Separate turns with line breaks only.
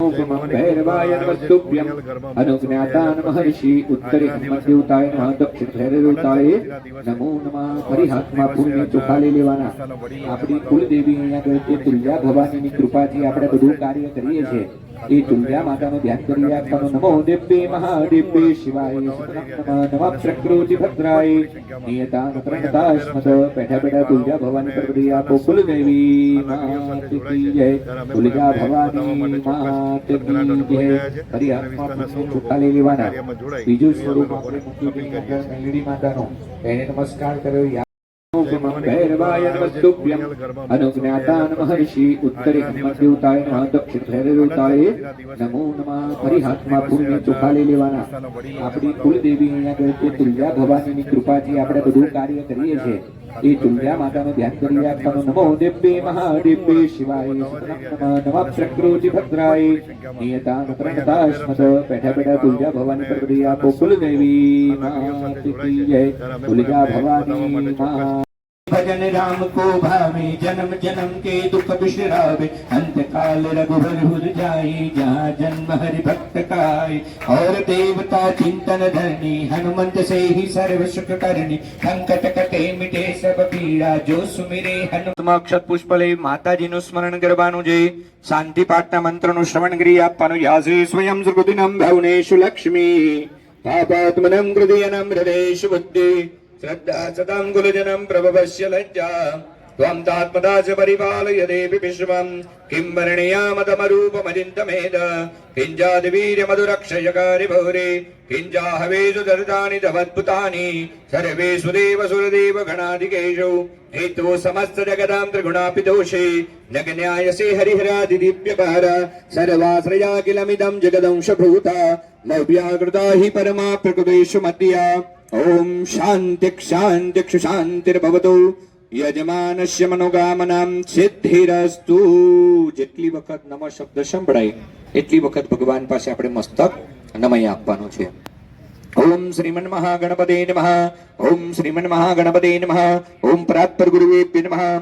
ભૈરવાય અનુજ્ઞાતાન મહર્ષિ ઉત્તરે દેવતાય નમઃ દક્ષિણ લેવાના આપણી કુલદેવી અહીંયા તુલ્યા ભવાનીની કૃપાથી આપણે બધું કાર્ય કરીએ છીએ। એ તુલ્યા માતાનું ધ્યાન કરી આપવાનું નમો દેવ્યે મહાદેવ્યે શિવાય નમઃ પ્રકૃતિ ભદ્રાય નિયતાન પ્રણતાસ્મદ બેઠા બેઠા તુલ્યા ભવાની પર બધી આપો કુલદેવી માત જય તુલ્યા ભવાની માતી જય ફરી હાથમાં પુણ્ય ચોખાલી લેવાના બીજું સ્વરૂપ આપણે અહીંયા આગળ એને નમસ્કાર કર્યો યા ભૈરવાય નમસ્તુભ્યમ અનુજ્ઞાતાન મહર્ષિ ઉત્તરે દેવતાય નમઃ દક્ષિણ દેવતાય નમો નમઃ ફરી હાથમાં પુણ્ય ચોખાલી લેવાના આપણી કુલદેવી અહીંયા આગળ જે તુલ્યા ભવાનીની કૃપાથી આપણે બધું કાર્ય કરીએ છીએ, એ તુલ્યા માતાનું ધ્યાન કરી રાખવાનું નમો દેવ્યે મહાદેવ્યે શિવાય નમઃ પ્રકૃતિ ભદ્રાય નિયતાન પ્રણતાસ્મદ બેઠા બેઠા તુલ્યા ભવાની પર બધી આપો કુલદેવી માત જય, તુલ્યા ભવાની માત
भजन राम को भावे जन्म जन्म के दुख बिसरावे अंत काल रघुवर हुर जाए जहाँ जन्म हरि भक्त काए और देवता चिंतन धरनी हनुमंत से ही सर्व सुख करनी संकट कटे मिटे सब पीड़ा जो सुमिरे हनुमंत
અક્ષત પુષ્પ લઈ માતાજીનું સ્મરણ કરવાનું છે શાંતિ પાઠના મંત્રનું શ્રવણ કરી આપવાનું યાસે સ્વયં સુગુદિનમ ભવનેશુ લક્ષ્મી પાપાત્મનમ હૃદયનમ હૃદેશુ બુદ્ધિ श्रद्धा सदाङ्गुलजनं प्रभवश्य लज्जा त्वं तात्मदा च परिपालयदेऽपि विश्वम् किं वर्णीयामतमरूपमचिन्तमेद किञ्जादिवीर्यमधुरक्षयकारि भौरे किञ्जाहवेषु दरितानि तवद्भुतानि सर्वेषु देव सुरदेव गणाधिकेषु हेतो समस्त जगदां त्रिगुणापि दोषे न ज्ञायसे हरिहरादिदीप्यपार सर्वाश्रया किलमिदं जगदंशभूता नव्याकृता हि परमा प्रकृतेषु मत्या ॐ शान्तिक्षान्तिक्षु शान्तिर्भवतु યજમાનસ્ય મનોગામનામ સિદ્ધિરસ્તુ જેટલી વખત નમ શબ્દ સંભળાય, એટલી વખત ભગવાન પાસે આપણે મસ્તક નમય આપવાનું છે. ઓમ શ્રીમન મહાગણપતે નમઃ, ઓમ શ્રીમન મહાગણપતે નમઃ, ઓમ પ્રાપ્ત ગુરુવે નમઃ.